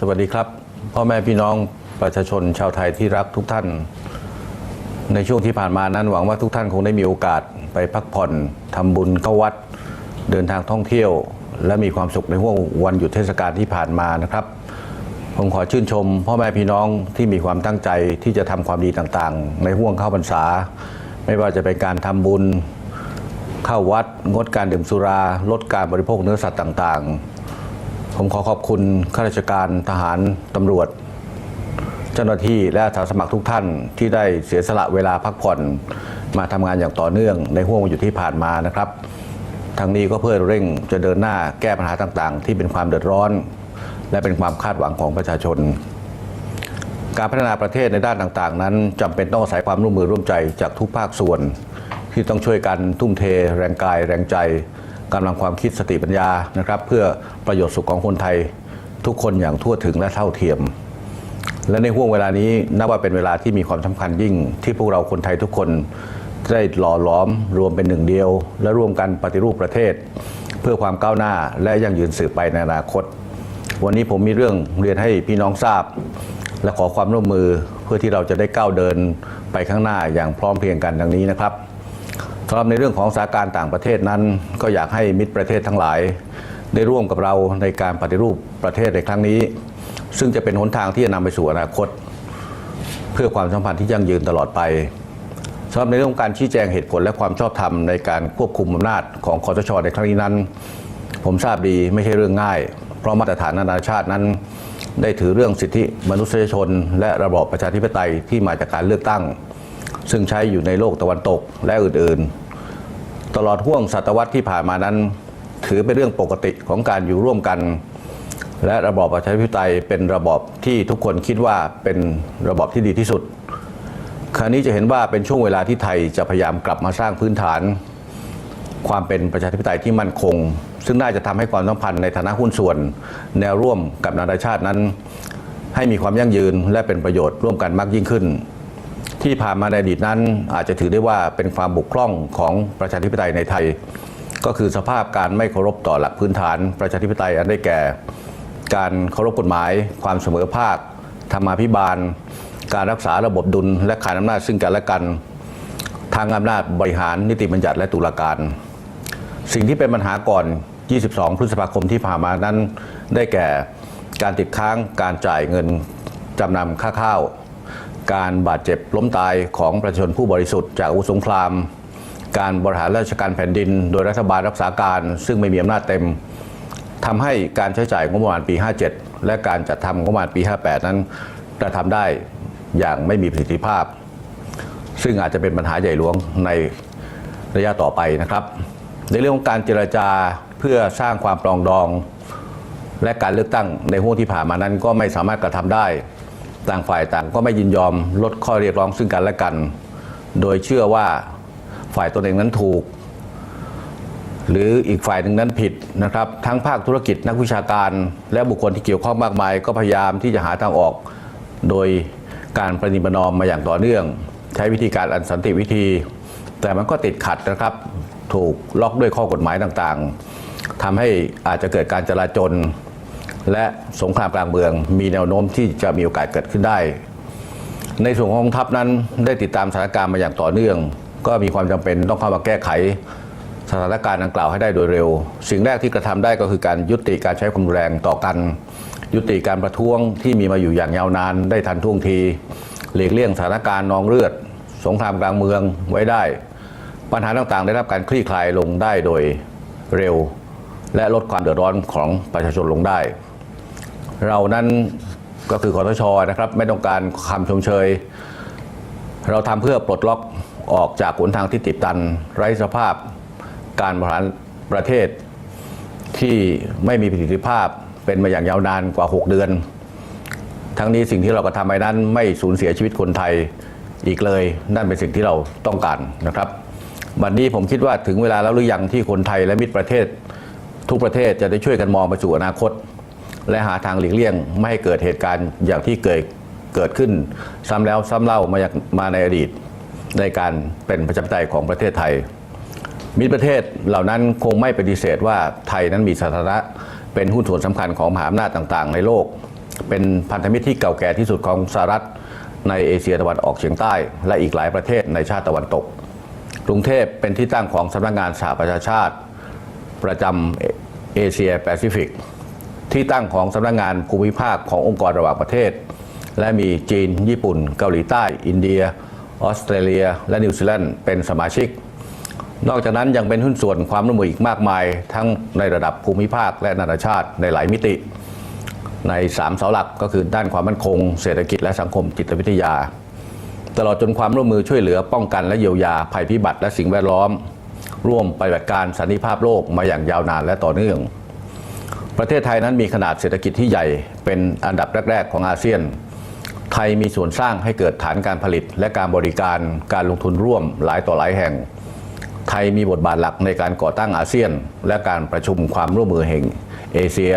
สวัสดีครับ พ่อแม่พี่น้องประชาชนชาวไทยที่รักทุกท่าน ในช่วงที่ผ่านมานั้นหวังว่าทุกท่านคงได้มีโอกาสไปพักผ่อนทำบุญเข้าวัด เดินทางท่องเที่ยว และมีความสุขในห่วงวันหยุดเทศกาลที่ผ่านมานะครับ ผมขอชื่นชม พ่อแม่พี่น้องที่มีความตั้งใจที่จะทำความดีต่างๆ ในห่วงเข้าพรรษา ไม่ว่าจะเป็นการทำบุญเข้าวัด งดการดื่มสุรา ลดการบริโภคเนื้อสัตว์ต่างๆ ผมขอขอบคุณข้าราชการทหารตำรวจ เจ้าหน้าที่และอาสาสมัครทุกท่านที่ได้เสียสละเวลาพักผ่อนมาทำงานอย่างต่อเนื่องในห่วงวันหยุดที่ผ่านมานะครับทางนี้ก็เพื่อเร่งจะเดินหน้าแก้ปัญหาต่างๆ ที่เป็นความเดือดร้อน และเป็นความคาดหวังของประชาชน การพัฒนาประเทศในด้านต่างๆ นั้นจำเป็นต้องอาศัยความร่วมมือร่วมใจจากทุกภาคส่วน ที่ต้องช่วยกันทุ่มเท แรงกายแรงใจ กำลังความคิดสติปัญญานะครับเพื่อประโยชน์สุขของคนไทยทุกคนอย่างทั่วถึงและเท่าเทียม และในห่วงเวลานี้นับว่าเป็นเวลาที่มีความสำคัญยิ่ง ที่พวกเราคนไทยทุกคนได้หล่อหลอมรวมเป็นหนึ่งเดียว และร่วมกันปฏิรูปประเทศ เพื่อความก้าวหน้าและยั่งยืนสืบไปในอนาคต วันนี้ผมมีเรื่องเรียนให้พี่น้องทราบ และขอความร่วมมือเพื่อที่เราจะได้ก้าวเดินไปข้างหน้าอย่างพร้อมเพรียงกันดังนี้นะครับ สำหรับในเรื่องของสถานการณ์ต่างประเทศนั้น ก็อยากให้มิตรประเทศทั้งหลาย ได้ร่วมกับเราในการปฏิรูปประเทศในครั้งนี้ ซึ่งจะเป็นหนทางที่จะนำไปสู่อนาคต เพื่อความสัมพันธ์ที่ยั่งยืนตลอดไปสำหรับในเรื่องของการชี้แจงเหตุผลและความชอบธรรมในการควบคุมอำนาจของคอสชในครั้งนี้นั้น ผมทราบดีไม่ใช่เรื่องง่าย เพราะมาตรฐานนานาชาตินั้น ได้ถือเรื่องสิทธิมนุษยชน และระบอบประชาธิปไตยที่มาจากการเลือกตั้ง ซึ่งใช้อยู่ในโลกตะวันตกและอื่นๆ ตลอดห่วงศตวรรษที่ผ่านมานั้น ถือเป็นเรื่องปกติของการอยู่ร่วมกัน และระบอบประชาธิปไตยเป็นระบอบที่ทุกคนคิดว่าเป็นระบอบที่ดีที่สุด คราวนี้จะเห็นว่าเป็นช่วงเวลาที่ไทยจะพยายามกลับมาสร้างพื้นฐาน ความเป็นประชาธิปไตยที่มั่นคง ซึ่งน่าจะทำให้ความสัมพันธ์ในฐานะหุ้นส่วน แนวร่วมกับนานาชาตินั้น ให้มีความยั่งยืนและเป็นประโยชน์ร่วมกันมากยิ่งขึ้น ที่ผ่านมาในอดีตนั้น อาจจะถือได้ว่าเป็นความบุกพร่องของประชาธิปไตยในไทย ก็คือสภาพการไม่เคารพต่อหลักพื้นฐานประชาธิปไตยอันได้แก่ การเคารพกฎหมาย ความเสมอภาคธรรมาภิบาล การรักษาระบบดุล และขานอำนาจซึ่งกันและกัน ทางอำนาจบริหารนิติบัญญัติและตุลาการ สิ่งที่เป็นปัญหาก่อน 22 พฤษภาคมที่ผ่านมานั้น ได้แก่การติดค้างการจ่ายเงินจำนำค่าข้าว การบาดเจ็บล้มตายของประชาชนผู้บริสุทธิ์จากอาวุธสงคราม การบริหารราชการแผ่นดิน โดยรัฐบาลรักษาการ ซึ่งไม่มีอำนาจเต็มทำให้การใช้จ่ายงบประมาณปี 57 และการจัดทำงบประมาณปี 58 นั้นกระทำได้อย่างไม่มีประสิทธิภาพ ซึ่งอาจจะเป็นปัญหาใหญ่หลวงในระยะต่อไปนะครับ ในเรื่องของการเจรจาเพื่อสร้างความปรองดอง และการเลือกตั้งในห่วงที่ผ่านมานั้นก็ไม่สามารถกระทำได้ ต่างฝ่ายต่างก็ไม่ยินยอมลดข้อเรียกร้องซึ่งกันและกัน โดยเชื่อว่าฝ่ายตนเองนั้นถูก หรืออีกฝ่ายหนึ่งนั้นผิดนะครับ ทั้งภาคธุรกิจนักวิชาการ และบุคคลที่เกี่ยวข้องมากมาย ก็พยายามที่จะหาทางออก โดยการประนิประนอมมาอย่างต่อเนื่อง ใช้วิธีการอันสันติวิธี แต่มันก็ติดขัดนะครับ ถูกล็อกด้วยข้อกฎหมายต่างๆทำให้อาจจะเกิดการจลาจล และสงครามกลางเมือง มีแนวโน้มที่จะมีโอกาสเกิดขึ้นได้ ในส่วนของกองทัพนั้นได้ติดตามสถานการณ์มาอย่างต่อเนื่อง ก็มีความจำเป็นต้องเข้ามาแก้ไข สถานการณ์ดังกล่าวให้ได้โดยเร็ว สิ่งแรกที่กระทำได้ก็คือการยุติการใช้ความรุนแรงต่อกัน ยุติการประท้วงที่มีมาอยู่อย่างยาวนาน ได้ทันท่วงทีหลีกเลี่ยงสถานการณ์นองเลือด สงครามกลางเมืองไว้ได้ ปัญหาต่างๆ ได้รับการคลี่คลายลงได้โดยเร็ว และลดความเดือดร้อนของประชาชนลงได้ เรานั้นก็คือคอทชนะครับไม่ต้องการคำชมเชย เราทำเพื่อปลดล็อกออกจากหนทางที่ติดตัน ไร้สภาพการบริหารประเทศ ที่ไม่มีประสิทธิภาพเป็นมาอย่างยาวนานกว่า 6 เดือน ทั้งนี้สิ่งที่เรากระทำไปนั้นไม่สูญเสียชีวิตคนไทยอีกเลย นั่นเป็นสิ่งที่เราต้องการนะครับวันนี้ผมคิดว่าถึงเวลาแล้วหรือยังที่คนไทยและมิตรประเทศ ทุกประเทศจะได้ช่วยกันมองไปสู่อนาคต และหาทางหลีกเลี่ยง ไม่ให้เกิดเหตุการณ์อย่างที่เกิดเกิดขึ้น ซ้ำแล้วซ้ำเล่ามาจากมาในอดีตในการเป็นประชาธิปไตยของประเทศไทย มิตรประเทศเหล่านั้นคงไม่ปฏิเสธว่าไทยนั้นมีสถานะเป็นหุ้นส่วนสำคัญของมหาอำนาจต่างๆ ในโลก เป็นพันธมิตรที่เก่าแก่ที่สุดของสหรัฐในเอเชียตะวันออกเฉียงใต้ และอีกหลายประเทศในชาติตะวันตก กรุงเทพเป็นที่ตั้งของสำนักงานสหประชาชาติ ประจำเอเชียแปซิฟิก ที่ตั้งของสำนักงานภูมิภาคขององค์กรระหว่างประเทศ และมีจีน ญี่ปุ่น เกาหลีใต้ อินเดีย ออสเตรเลีย และนิวซีแลนด์เป็นสมาชิก นอกจากนั้นยังเป็นหุ้นส่วนความร่วมมืออีกมากมาย ทั้งในระดับภูมิภาคและนานาชาติในหลายมิติ ใน 3 เสาหลักก็คือด้านความมั่นคง เศรษฐกิจและสังคมจิตวิทยา ตลอดจนความร่วมมือช่วยเหลือป้องกันและเยียวยาภัยพิบัติและสิ่งแวดล้อม ร่วมปฏิบัติการสันติภาพโลกมาอย่างยาวนานและต่อเนื่อง ประเทศไทยนั้นมีขนาดเศรษฐกิจที่ใหญ่เป็นอันดับแรก ๆ ของอาเซียน ไทยมีส่วนสร้างให้เกิดฐานการผลิต และการบริการการลงทุนร่วมหลายต่อหลายแห่ง ไทยมีบทบาทหลักในการก่อตั้งอาเซียน และการประชุมความร่วมมือแห่งเอเชีย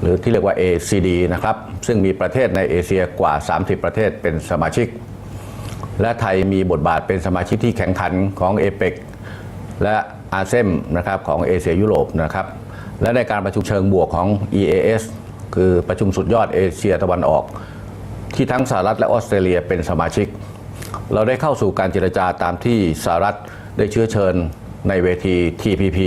หรือที่เรียกว่า ACD นะครับซึ่งมีประเทศในเอเชียกว่า 30 ประเทศเป็นสมาชิก และไทยมีบทบาทเป็นสมาชิกที่แข่งขันของเอเปกและอาเซมนะครับของเอเชียยุโรปนะครับ และในการประชุมเชิงบวกของ EAS คือประชุมสุดยอดเอเชียตะวันออก ที่ทั้งสหรัฐและออสเตรเลียเป็นสมาชิก เราได้เข้าสู่การเจรจาตามที่สหรัฐได้เชื้อเชิญในเวที TPP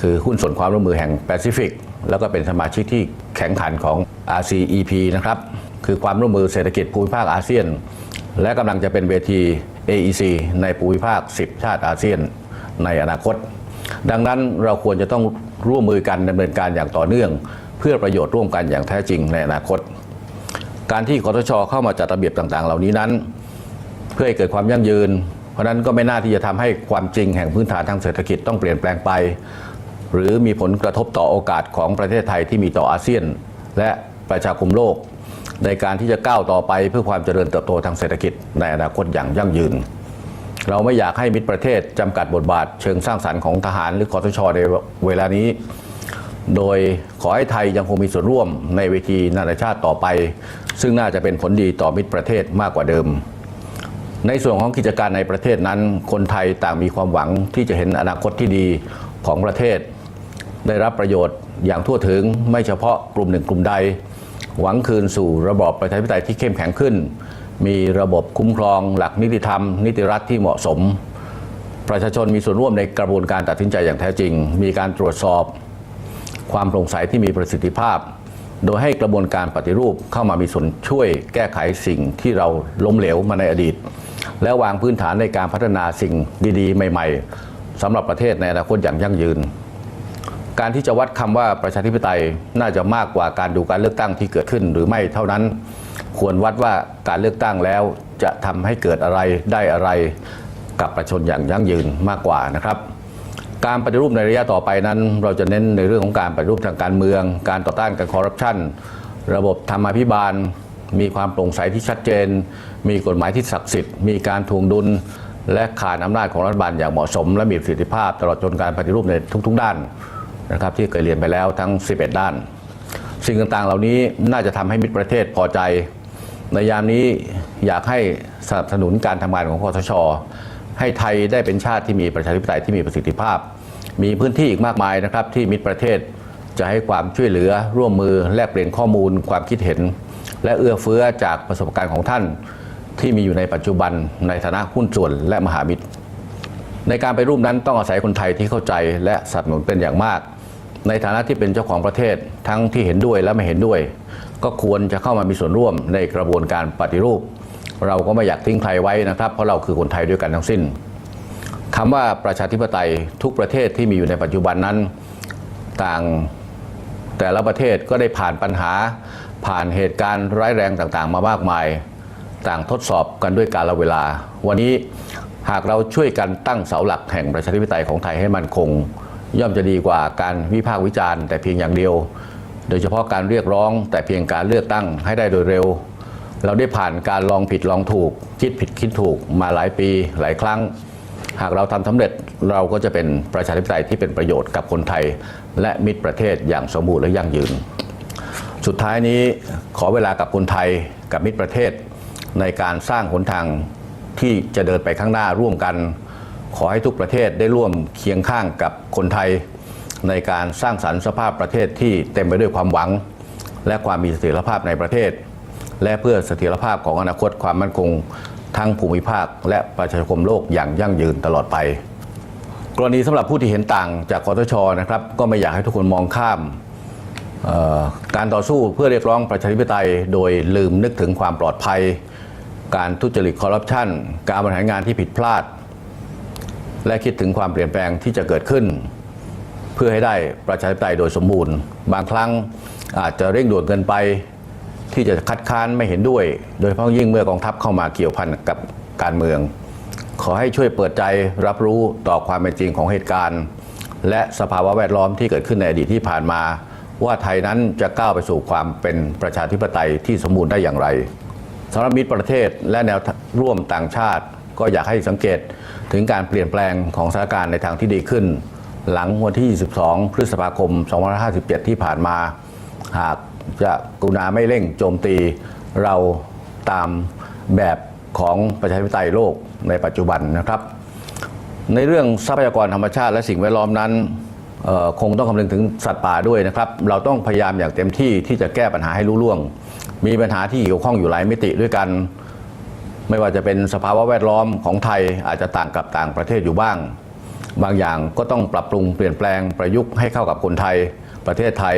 คือหุ้นส่วนความร่วมมือแห่งแปซิฟิกแล้วก็เป็นสมาชิกที่แข่งขันของ RCEP นะครับคือความร่วมมือเศรษฐกิจภูมิภาคอาเซียน และกำลังจะเป็นเวที AEC ในภูมิภาค 10 ชาติอาเซียนในอนาคต ดังนั้นเราควรจะต้อง ร่วมมือกันดำเนินการอย่างต่อเนื่อง เพื่อประโยชน์ร่วมกันอย่างแท้จริงในอนาคต การที่คอทชเข้ามาจัดระเบียบต่างๆ เหล่านี้นั้น เพื่อให้เกิดความยั่งยืน เพราะฉะนั้นก็ไม่น่าที่จะทำให้ความจริงแห่งพื้นฐานทางเศรษฐกิจต้องเปลี่ยนแปลงไป หรือมีผลกระทบต่อโอกาสของประเทศไทยที่มีต่ออาเซียน และประชาคมโลก ในการที่จะก้าวต่อไปเพื่อความเจริญเติบโตทางเศรษฐกิจในอนาคตอย่างยั่งยืน เราไม่อยากให้มิตรประเทศจำกัดบทบาท เชิงสร้างสรรค์ของทหารหรือคอทชในเวลานี้ โดยขอให้ไทยยังคงมีส่วนร่วมในเวทีนานาชาติต่อไป ซึ่งน่าจะเป็นผลดีต่อมิตรประเทศมากกว่าเดิม ในส่วนของกิจการในประเทศนั้น คนไทยต่างมีความหวังที่จะเห็นอนาคตที่ดีของประเทศ ได้รับประโยชน์อย่างทั่วถึงไม่เฉพาะกลุ่มหนึ่งกลุ่มใด หวังคืนสู่ระบอบประชาธิปไตยที่เข้มแข็งขึ้น มีระบบคุ้มครองหลักนิติธรรม นิติรัฐที่เหมาะสม ประชาชนมีส่วนร่วมในกระบวนการตัดสินใจอย่างแท้จริง มีการตรวจสอบความโปร่งใสที่มีประสิทธิภาพ โดยให้กระบวนการปฏิรูปเข้ามามีส่วนช่วยแก้ไขสิ่งที่เราล้มเหลวมาในอดีต และวางพื้นฐานในการพัฒนาสิ่งดีๆ ใหม่ ๆสำหรับประเทศในอนาคตอย่างยั่งยืน การที่จะวัดคำว่าประชาธิปไตยน่าจะมากกว่าการดูการเลือกตั้งที่เกิดขึ้นหรือไม่เท่านั้น ควรวัดว่าการเลือกตั้งแล้วจะทำให้เกิดอะไรได้อะไรกับประชาชนอย่างยั่งยืนมากกว่านะครับ การปฏิรูปในระยะต่อไปนั้น เราจะเน้นในเรื่องของการปฏิรูปทางการเมือง การต่อต้านการคอร์รัปชันระบบธรรมาภิบาล มีความโปร่งใสที่ชัดเจน มีกฎหมายที่ศักดิ์สิทธิ์ มีการทวงดุล และขานอำนาจของรัฐบาลอย่างเหมาะสม และมีประสิทธิภาพ ตลอดจนการปฏิรูปในทุก ๆ ด้านนะครับที่เคยเรียนไปแล้วทั้ง 11 ด้าน สิ่งต่างๆ เหล่านี้น่าจะทำให้มิตรประเทศพอใจ ในยามนี้อยากให้สนับสนุนการทำงานของคอสช ให้ไทยได้เป็นชาติที่มีประชาธิปไตยที่มีประสิทธิภาพ มีพื้นที่อีกมากมายนะครับ ที่มิตรประเทศจะให้ความช่วยเหลือร่วมมือแลกเปลี่ยนข้อมูลความคิดเห็น และเอื้อเฟื้อจากประสบการณ์ของท่าน ที่มีอยู่ในปัจจุบันในฐานะหุ้นส่วนและมหามิตร ในการไปรูปนั้นต้องอาศัยคนไทยที่เข้าใจและสนับสนุนเป็นอย่างมาก ในฐานะที่เป็นเจ้าของประเทศทั้งที่เห็นด้วยและไม่เห็นด้วย ก็ควรจะเข้ามามีส่วนร่วมในกระบวนการปฏิรูป เราก็ไม่อยากทิ้งใครไว้นะครับ เพราะเราคือคนไทยด้วยกันทั้งสิ้นคำว่าประชาธิปไตยทุกประเทศที่มีอยู่ในปัจจุบันนั้น ต่างแต่ละประเทศก็ได้ผ่านปัญหา ผ่านเหตุการณ์ร้ายแรงต่างๆ มามากมาย ต่างทดสอบกันด้วยกาลเวลา วันนี้หากเราช่วยกันตั้งเสาหลักแห่งประชาธิปไตยของไทยให้มั่นคง ย่อมจะดีกว่าการวิพากษ์วิจารณ์แต่เพียงอย่างเดียว โดยเฉพาะการเรียกร้องแต่เพียงการเลือกตั้งให้ได้โดยเร็ว เราได้ผ่านการลองผิดลองถูก คิดผิดคิดถูกมาหลายปีหลายครั้ง หากเราทำสำเร็จเราก็จะเป็นประชาธิปไตยที่เป็นประโยชน์กับคนไทย และมิตรประเทศอย่างสมบูรณ์และยั่งยืน สุดท้ายนี้ขอเวลากับคนไทยกับมิตรประเทศในการสร้างหนทางที่จะเดินไปข้างหน้าร่วมกัน ขอให้ทุกประเทศได้ร่วมเคียงข้างกับคนไทย ในการสร้างสรรค์สภาพประเทศที่เต็มไปด้วยความหวัง และความมีเสถียรภาพในประเทศ และเพื่อเสถียรภาพของอนาคตความมั่นคงทั้งภูมิภาค และประชาคมโลกอย่างยั่งยืนตลอดไป กรณีสำหรับผู้ที่เห็นต่างจากคอสชนะครับก็ไม่อยากให้ทุกคนมองข้ามการต่อสู้เพื่อเรียกร้องประชาธิปไตย โดยลืมนึกถึงความปลอดภัย การทุจริตคอร์รัปชันการบริหารงานที่ผิดพลาด และคิดถึงความเปลี่ยนแปลงที่จะเกิดขึ้น เพื่อให้ได้ประชาธิปไตยโดยสมบูรณ์ บางครั้งอาจจะเร่งด่วนเกินไป ที่จะคัดค้านไม่เห็นด้วย โดยเฉพาะยิ่งเมื่อกองทัพเข้ามาเกี่ยวพันกับการเมือง ขอให้ช่วยเปิดใจรับรู้ต่อความเป็นจริงของเหตุการณ์ และสภาวะแวดล้อมที่เกิดขึ้นในอดีตที่ผ่านมา ว่าไทยนั้นจะก้าวไปสู่ความเป็นประชาธิปไตยที่สมบูรณ์ได้อย่างไรสำหรับมิตรประเทศและแนวร่วมต่างชาติ ก็อยากให้สังเกตถึงการเปลี่ยนแปลงของสถานการณ์ในทางที่ดีขึ้น หลังวันที่ 22 พฤษภาคม 2557 ที่ผ่านมา หากจะกุณาไม่เร่งโจมตีเราตามแบบของประชาธิปไตยโลกในปัจจุบันนะครับ ในเรื่องทรัพยากรธรรมชาติและสิ่งแวดล้อมนั้นคงต้องคำนึงถึงสัตว์ป่าด้วยนะครับ เราต้องพยายามอย่างเต็มที่ที่จะแก้ปัญหาให้รู้ล่วง มีปัญหาที่เกี่ยวข้องอยู่หลายมิติด้วยกัน ไม่ว่าจะเป็นสภาวะแวดล้อมของไทยอาจจะต่างกับต่างประเทศอยู่บ้าง บางอย่างก็ต้องปรับปรุงเปลี่ยนแปลงประยุกต์ให้เข้ากับคนไทย ประเทศไทย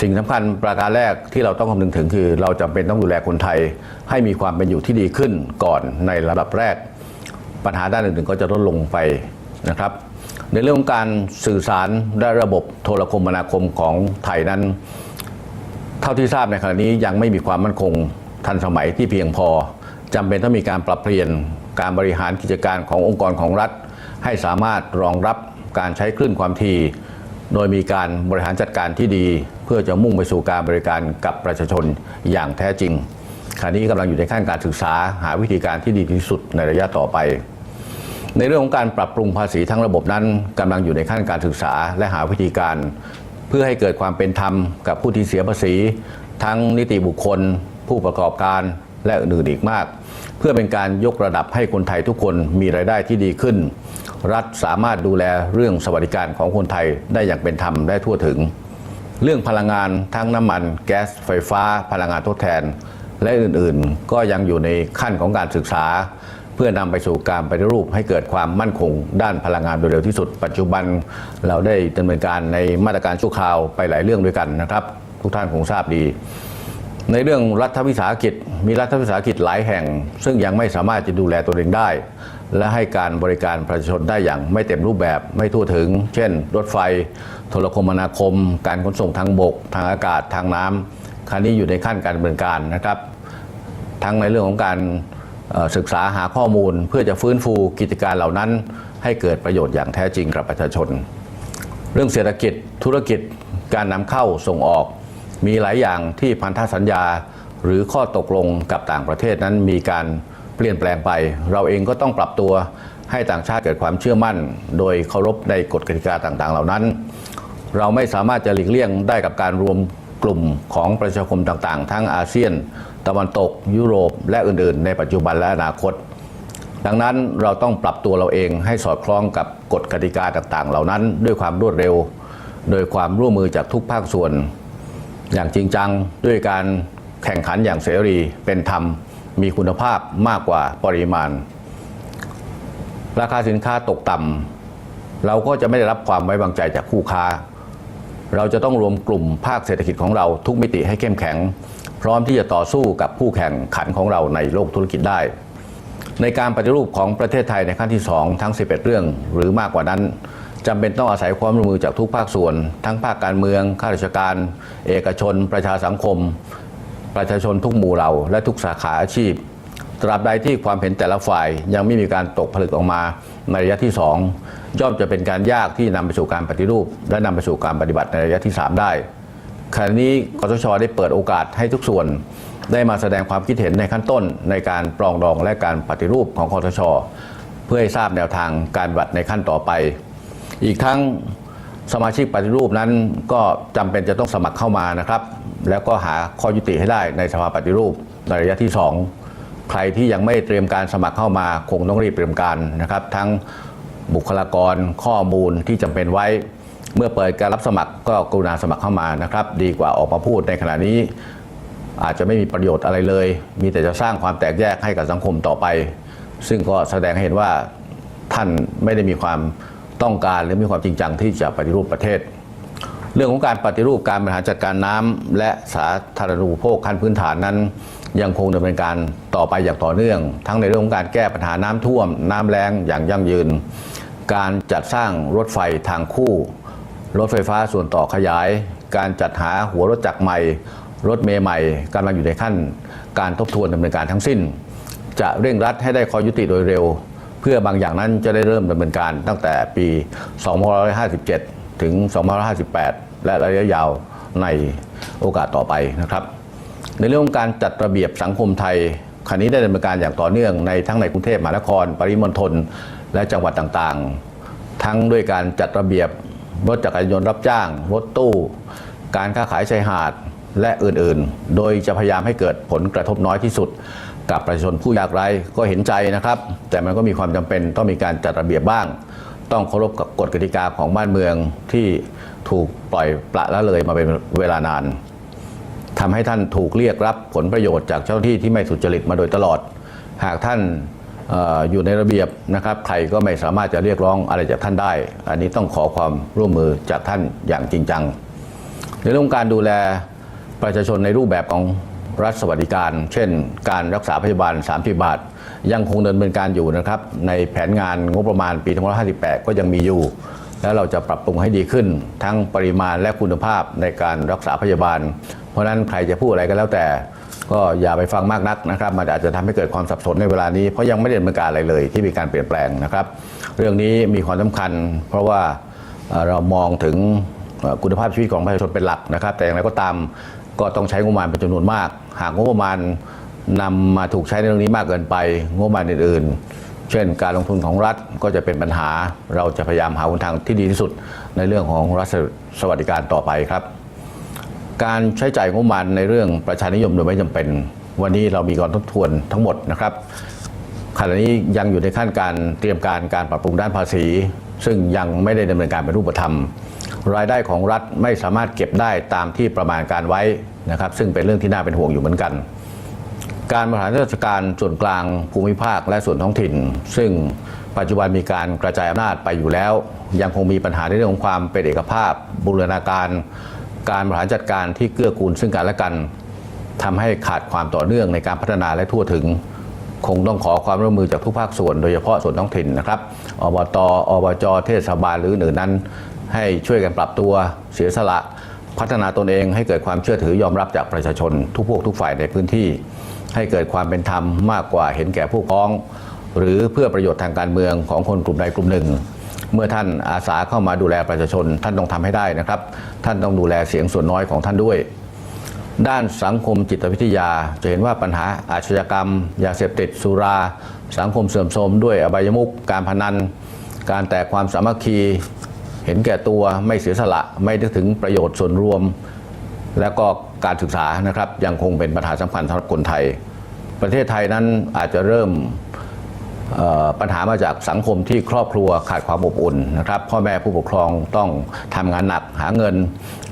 สิ่งสำคัญประการแรกที่เราต้องคำนึงถึงคือ เราจำเป็นต้องดูแลคนไทย ให้มีความเป็นอยู่ที่ดีขึ้นก่อนในระดับแรก ปัญหาด้านอื่นๆก็จะลดลงไปนะครับ ในเรื่องของการสื่อสารและระบบโทรคมนาคมของไทยนั้น เท่าที่ทราบในขณะนี้ยังไม่มีความมั่นคงทันสมัยที่เพียงพอ จำเป็นต้องมีการปรับเปลี่ยนการบริหารกิจการขององค์กรของรัฐ ให้สามารถรองรับการใช้คลื่นความถี่โดยมีการบริหารจัดการที่ดี เพื่อจะมุ่งไปสู่การบริการกับประชาชนอย่างแท้จริงขณะนี้กำลังอยู่ในขั้นการศึกษาหาวิธีการที่ดีที่สุดในระยะต่อไป ในเรื่องของการปรับปรุงภาษีทั้งระบบนั้นกำลังอยู่ในขั้นการศึกษาและหาวิธีการ เพื่อให้เกิดความเป็นธรรมกับผู้ที่เสียภาษี ทั้งนิติบุคคล ผู้ประกอบการ และอื่นๆอีกมาก เพื่อเป็นการยกระดับให้คนไทยทุกคนมีรายได้ที่ดีขึ้น รัฐสามารถดูแลเรื่องสวัสดิการของคนไทยได้อย่างเป็นธรรมได้ทั่วถึง เรื่องพลังงานทั้งน้ำมัน แก๊สไฟฟ้า พลังงานทดแทน และอื่นๆ ก็ยังอยู่ในขั้นของการศึกษา เพื่อนำไปสู่การปฏิรูปให้เกิดความมั่นคง ด้านพลังงานโดยเร็วที่สุด ปัจจุบันเราได้ดำเนินการในมาตรการชั่วคราวไปหลายเรื่องด้วยกันนะครับ ทุกท่านคงทราบดี ในเรื่องรัฐวิสาหกิจ มีรัฐวิสาหกิจหลายแห่ง ซึ่งยังไม่สามารถจะดูแลตัวเองได้ และให้การบริการประชาชนได้อย่างไม่เต็มรูปแบบไม่ทั่วถึง เช่น รถไฟ โทรคมนาคม การขนส่งทางบก ทางอากาศทางน้ำคราวนี้อยู่ในขั้นการดำเนินการนะครับ ทั้งในเรื่องของการศึกษาหาข้อมูล เพื่อจะฟื้นฟูกิจการเหล่านั้น ให้เกิดประโยชน์อย่างแท้จริงกับประชาชน เรื่องเศรษฐกิจธุรกิจการนำเข้าส่งออก มีหลายอย่างที่พันธสัญญา หรือข้อตกลงกับต่างประเทศนั้นมีการเปลี่ยนแปลงไป เราเองก็ต้องปรับตัวให้ต่างชาติเกิดความเชื่อมั่น โดยเคารพในกฎกติกาต่างๆ เหล่านั้น เราไม่สามารถจะหลีกเลี่ยงได้กับการรวมกลุ่มของประชาคมต่างๆ ทั้งอาเซียน ตะวันตก ยุโรป และอื่นๆ ในปัจจุบันและอนาคต ดังนั้นเราต้องปรับตัวเราเองให้สอดคล้องกับกฎกติกาต่างๆ เหล่านั้น ด้วยความรวดเร็ว โดยความร่วมมือจากทุกภาคส่วน อย่างจริงจังด้วยการแข่งขันอย่างเสรีเป็นธรรม มีคุณภาพมากกว่าปริมาณ ราคาสินค้าตกต่ำเราก็จะไม่ได้รับความไว้วางใจจากคู่ค้า เราจะต้องรวมกลุ่มภาคเศรษฐกิจของเราทุกมิติให้เข้มแข็ง พร้อมที่จะต่อสู้กับผู้แข่งขันของเราในโลกธุรกิจได้ ในการปฏิรูปของประเทศไทยในขั้นที่ 2 ทั้ง 11 เรื่องหรือมากกว่านั้น จำเป็นต้องอาศัยความร่วมมือจากทุกภาคส่วน ทั้งภาคการเมืองข้าราชการ เอกชน ประชาสังคม ประชาชนทุกหมู่เหล่าและทุกสาขาอาชีพ ตราบใดที่ความเห็นแต่ละฝ่ายยังไม่มีการตกผลึกออกมาในระยะที่ 2 ย่อมจะเป็นการยากที่นำไปสู่การปฏิรูป และนำไปสู่การปฏิบัติในระยะที่ 3 ได้ขณะนี้กสชได้เปิดโอกาสให้ทุกส่วน ได้มาแสดงความคิดเห็นในขั้นต้น ในการปรองดองและการปฏิรูปของคอสช เพื่อให้ทราบแนวทางการปฏิบัติในขั้นต่อไป อีกทั้งสมาชิกปฏิรูปนั้นก็จำเป็นจะต้องสมัครเข้ามานะครับ แล้วก็หาข้อยุติให้ได้ในสภาปฏิรูปในระยะที่ 2 ใครที่ยังไม่เตรียมการสมัครเข้ามาคงต้องรีบเตรียมการนะครับ ทั้งบุคลากรข้อมูลที่จำเป็นไว้ เมื่อเปิดการรับสมัครก็กรุณาสมัครเข้ามานะครับ ดีกว่าออกมาพูดในขณะนี้ อาจจะไม่มีประโยชน์อะไรเลย มีแต่จะสร้างความแตกแยกให้กับสังคมต่อไป ซึ่งก็แสดงให้เห็นว่าท่านไม่ได้มีความ ต้องการหรือมีความจริงจังที่จะปฏิรูปประเทศ เรื่องของการปฏิรูปการบริหารจัดการน้ำและสาธารณูปโภคขั้นพื้นฐานนั้น ยังคงดำเนินการต่อไปอย่างต่อเนื่อง ทั้งในเรื่องของการแก้ปัญหาน้ำท่วม น้ำแล้งอย่างยั่งยืน การจัดสร้างรถไฟทางคู่ รถไฟฟ้าส่วนต่อขยาย การจัดหาหัวรถจักรใหม่ รถเมล์ใหม่กำลังอยู่ในขั้น การทบทวนดำเนินการทั้งสิ้น จะเร่งรัดให้ได้ข้อยุติโดยเร็ว พื่อบางอย่างนั้นจะได้เริ่มดำเนินการตั้งแต่ปี 2557 ถึง 2558 และระยะยาวในโอกาสต่อไปนะครับ ในเรื่องของการจัดระเบียบสังคมไทยคราวนี้ได้ดำเนินการอย่างต่อเนื่องในทั้งในกรุงเทพมหานคร ปริมณฑลและจังหวัดต่างๆ ทั้งด้วยการจัดระเบียบรถจักรยานยนต์รับจ้าง รถตู้ การค้าขายชายหาดและอื่นๆ โดยจะพยายามให้เกิดผลกระทบน้อยที่สุด กับประชาชนผู้ยากไร้ก็เห็นใจนะครับ แต่มันก็มีความจำเป็นต้องมีการจัดระเบียบบ้าง ต้องเคารพกับกฎกติกาของบ้านเมืองที่ถูกปล่อยปละละเลยมาเป็นเวลานานทำให้ท่านถูกเรียกรับผลประโยชน์จากเจ้าหน้าที่ที่ไม่สุจริตมาโดยตลอด หากท่านอออยู่ในระเบียบนะครับใครก็ไม่สามารถจะเรียกร้องอะไรจากท่านได้ อันนี้ต้องขอความร่วมมือจากท่านอย่างจริงจัง ในเรื่องการดูแลประชาชนในรูปแบบของ รัฐสวัสดิการ เช่น การรักษาพยาบาล 30 บาท ยังคงดำเนินการอยู่นะครับ ในแผนงานงบประมาณปี2558 ก็ยังมีอยู่ แล้วเราจะปรับปรุงให้ดีขึ้น ทั้งปริมาณและคุณภาพในการรักษาพยาบาล เพราะนั้นใครจะพูดอะไรก็แล้วแต่ ก็อย่าไปฟังมากนักนะครับ มันอาจจะทำให้เกิดความสับสนในเวลานี้เพราะยังไม่ได้ดำเนินการอะไรเลย ที่มีการเปลี่ยนแปลงนะครับ เรื่องนี้มีความสำคัญ เพราะว่าเรามองถึงคุณภาพชีวิตของประชาชนเป็นหลักนะครับ แต่อย่างไรก็ตาม ก็ต้องใช้งบประมาณเป็นจำนวนมาก หากงบประมาณนำมาถูกใช้ในเรื่องนี้มากเกินไป งบประมาณอื่นๆ เช่น การลงทุนของรัฐก็จะเป็นปัญหา เราจะพยายามหาหนทางที่ดีที่สุดในเรื่องของรัฐสวัสดิการต่อไปครับ การใช้จ่ายงบประมาณในเรื่องประชานิยมโดยไม่จำเป็น วันนี้เรามีการทบทวนทั้งหมดนะครับขณะนี้ยังอยู่ในขั้นการเตรียมการการปรับปรุงด้านภาษี ซึ่งยังไม่ได้ดำเนินการเป็นรูปธรรม รายได้ของรัฐไม่สามารถเก็บได้ตามที่ประมาณการไว้นะครับ ซึ่งเป็นเรื่องที่น่าเป็นห่วงอยู่เหมือนกัน การบริหารราชการส่วนกลางภูมิภาคและส่วนท้องถิ่น ซึ่งปัจจุบันมีการกระจายอำนาจไปอยู่แล้ว ยังคงมีปัญหาในเรื่องของความเป็นเอกภาพ บูรณาการ การบริหารจัดการที่เกื้อกูลซึ่งกันและกันทำให้ขาดความต่อเนื่องในการพัฒนาและทั่วถึง คงต้องขอความร่วมมือจากทุกภาคส่วน โดยเฉพาะส่วนท้องถิ่นนะครับอบตอบจเทศบาลหรืออื่นๆนั้น ให้ช่วยกันปรับตัวเสียสละ พัฒนาตนเองให้เกิดความเชื่อถือยอมรับจากประชาชน ทุกพวกทุกฝ่ายในพื้นที่ ให้เกิดความเป็นธรรมมากกว่าเห็นแก่ผู้พ้อง หรือเพื่อประโยชน์ทางการเมืองของคนกลุ่มใดกลุ่มหนึ่งเมื่อท่านอาสาเข้ามาดูแลประชาชน ท่านต้องทำให้ได้นะครับ ท่านต้องดูแลเสียงส่วนน้อยของท่านด้วย ด้านสังคมจิตวิทยา จะเห็นว่าปัญหาอาชญากรรมยาเสพติดสุรา สังคมเสื่อมโทรมด้วยอบายมุขการพนัน การแตกความสามัคคี เห็นแก่ตัวไม่เสียสละไม่นึกถึงประโยชน์ส่วนรวม และก็การศึกษานะครับยังคงเป็นปัญหาสำคัญสำหรับคนไทย ประเทศไทยนั้นอาจจะเริ่ม ปัญหามาจากสังคมที่ครอบครัวขาดความอบอุ่นนะครับพ่อแม่ผู้ปกครองต้องทำงานหนักหาเงิน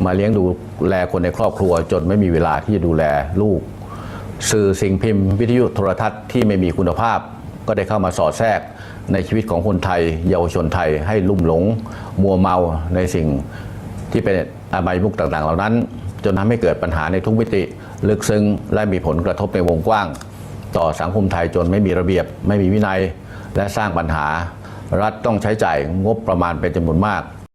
มาเลี้ยงดูแลคนในครอบครัว จนไม่มีเวลาที่จะดูแลลูก สื่อสิ่งพิมพ์ วิทยุโทรทัศน์ที่ไม่มีคุณภาพ ก็ได้เข้ามาสอดแทรกในชีวิตของคนไทย เยาวชนไทยให้ลุ่มหลง มัวเมาในสิ่งที่เป็นอบายมุกต่างๆ เหล่านั้น จนทำให้เกิดปัญหาในทุกมิติ ลึกซึ้งและมีผลกระทบในวงกว้าง ต่อสังคมไทยจนไม่มีระเบียบ ไม่มีวินัย และสร้างปัญหา รัฐต้องใช้จ่ายงบประมาณเป็นจำนวนมาก